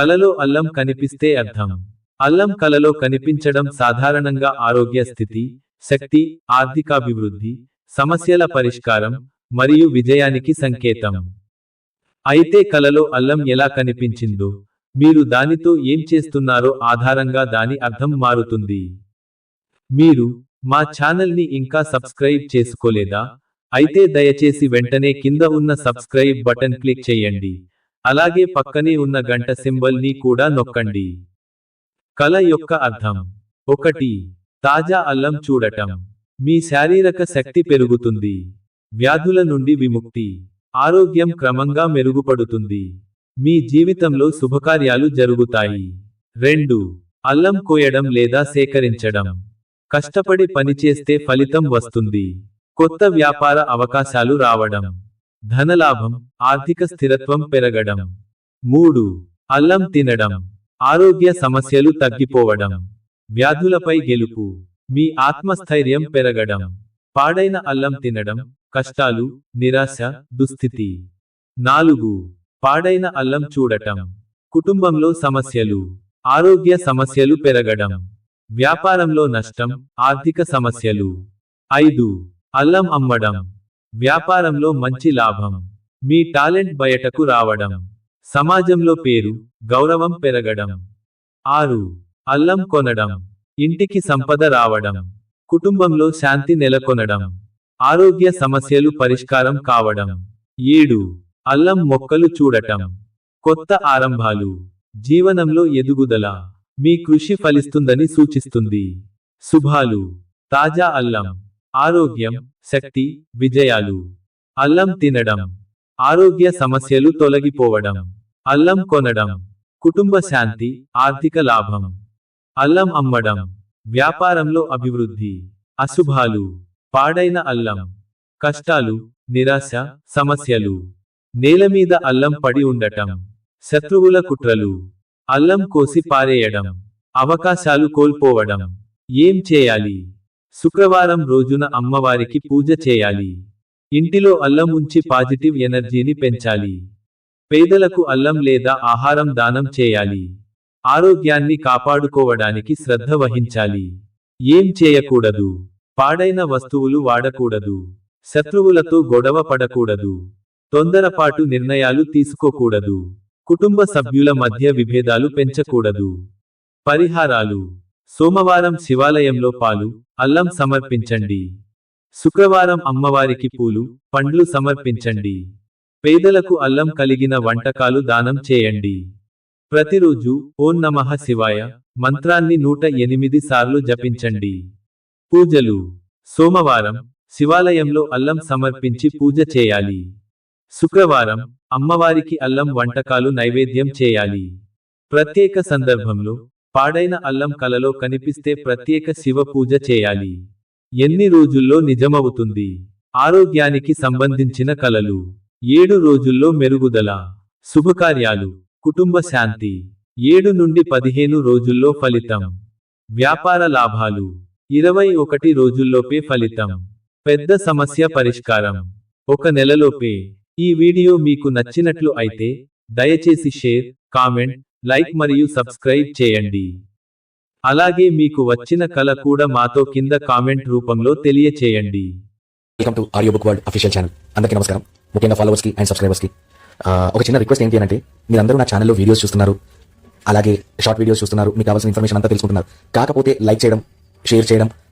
కలలో అల్లం కనిపిస్తే అర్థం. అల్లం కలలో కనిపించడం సాధారణంగా ఆరోగ్య స్థితి శక్తి ఆర్థికాభివృద్ధి సమస్యల పరిష్కారం మరియు విజయానికి సంకేతం. అయితే కలలో అల్లం ఎలా కనిపించిందో మీరు దానితో ఏం చేస్తున్నారో ఆధారంగా దాని అర్థం మారుతుంది. మీరు మా ఛానల్ని ఇంకా సబ్స్క్రైబ్ చేసుకోలేదా? అయితే దయచేసి వెంటనే కింద ఉన్న సబ్స్క్రైబ్ బటన్ క్లిక్ చేయండి. అలాగే పక్కనే ఉన్న గంట సింబల్ని కూడా నొక్కండి. కళ యొక్క అర్థం. ఒకటి తాజా అల్లం చూడటం. మీ శారీరక శక్తి పెరుగుతుంది. వ్యాధుల నుండి విముక్తి. ఆరోగ్యం క్రమంగా మెరుగుపడుతుంది. మీ జీవితంలో శుభకార్యాలు జరుగుతాయి. రెండు అల్లం కోయడం లేదా సేకరించడం. కష్టపడి పనిచేస్తే ఫలితం వస్తుంది. కొత్త వ్యాపార అవకాశాలు రావడం. ధనలాభం ఆర్థిక స్థిరత్వం పెరగడం. మూడు అల్లం తినడం. ఆరోగ్య సమస్యలు తగ్గిపోవడం. వ్యాధులపై గెలుపు. మీ ఆత్మస్థైర్యం పెరగడం. పాడైన అల్లం తినడం కష్టాలు నిరాశ దుస్థితి. నాలుగు పాడైన అల్లం చూడటం. కుటుంబంలో సమస్యలు ఆరోగ్య సమస్యలు పెరగడం. వ్యాపారంలో నష్టం ఆర్థిక సమస్యలు. ఐదు అల్లం అమ్మడం. వ్యాపారంలో మంచి లాభం. మీ టాలెంట్ బయటకు రావడం. సమాజంలో పేరు గౌరవం పెరగడం. ఆరు. అల్లం కొనడం. ఇంటికి సంపద రావడం. కుటుంబంలో శాంతి నెలకొనడం. ఆరోగ్య సమస్యలు పరిష్కారం కావడం. ఏడు. అల్లం మొక్కలు చూడటం. కొత్త ఆరంభాలు. జీవనంలో ఎదుగుదల. మీ కృషి ఫలిస్తుందని సూచిస్తుంది. శుభాలు. తాజా అల్లం. ఆరోగ్యం. శక్తి విజయాలు. అల్లం తినడం. ఆరోగ్య సమస్యలు తొలగిపోవడం. అల్లం కొనడం. కుటుంబ శాంతి ఆర్థిక లాభం. అల్లం అమ్మడం. వ్యాపారంలో అభివృద్ధి. అశుభాలు. పాడైన అల్లం. కష్టాలు నిరాశ సమస్యలు. నేల మీద అల్లం పడి ఉండటం. శత్రువుల కుట్రలు. అల్లం కోసి పారేయడం. అవకాశాలు కోల్పోవడం. ఏం చేయాలి? శుక్రవారం రోజున అమ్మవారికి పూజ చేయాలి. ఇంటిలో అల్లం ఉంచి పాజిటివ్ ఎనర్జీని పెంచాలి. పేదలకు అల్లం లేదా ఆహారం దానం చేయాలి. ఆరోగ్యాన్ని కాపాడుకోవడానికి శ్రద్ధ వహించాలి. ఏం చేయకూడదు? పాడైన వస్తువులు వాడకూడదు. శత్రువులతో గొడవ పడకూడదు. తొందరపాటు నిర్ణయాలు తీసుకోకూడదు. కుటుంబ సభ్యుల మధ్య విభేదాలు పెంచకూడదు. పరిహారాలు సోమవారం శివాలయంలో పాలు అల్లం సమర్పించండి. శుక్రవారం అమ్మవారికి పూలు పండ్లు సమర్పించండి. పేదలకు అల్లం కలిగిన వంటకాలు దానం చేయండి. ప్రతిరోజు ఓం నమః శివాయ మంత్రాన్ని నూట ఎనిమిది సార్లు జపించండి. పూజలు. సోమవారం శివాలయంలో అల్లం సమర్పించి పూజ చేయాలి. శుక్రవారం అమ్మవారికి అల్లం వంటకాలు నైవేద్యం చేయాలి. ప్రత్యేక సందర్భంలో పాడైన అల్లం కలలో కనిపిస్తే ప్రత్యేక శివ పూజ చేయాలి. ఎన్ని రోజుల్లో నిజమవుతుంది? ఆరోగ్యానికి సంబంధించిన కలలు. ఏడు రోజుల్లో మెరుగుదల. శుభకార్యాలు. కుటుంబ శాంతి. ఏడు నుండి పదిహేను రోజుల్లో ఫలితం. వ్యాపార లాభాలు. ఇరవై ఒకటి రోజుల్లోపే ఫలితం. పెద్ద సమస్య పరిష్కారం. ఒక నెలలోపే. ఈ వీడియో మీకు నచ్చినట్లు అయితే దయచేసి షేర్ కామెంట్ లైక్ మరియు సబ్స్క్రైబ్ చేయండి. అలాగే మీకు వచ్చిన కల కూడా మాతో కింద కామెంట్ రూపంలో తెలియచేయండి. Welcome to audio book world official channel అందరికీ నమస్కారం. ముఖ్యంగా ఫాలోవర్స్కి అండ్ సబ్స్క్రైబర్స్కి. ఆ, ఒక చిన్న రిక్వెస్ట్ ఏంటి అంటే మీరందరూ నా ఛానల్లో వీడియోస్ చూస్తున్నారు. అలాగే షార్ట్ వీడియోస్ చూస్తున్నారు. మీకు కావాల్సిన ఇన్ఫర్మేషన్ అంతా తెలుసుకుంటున్నారు. కాకపోతే లైక్ చేయడం షేర్ చేయడం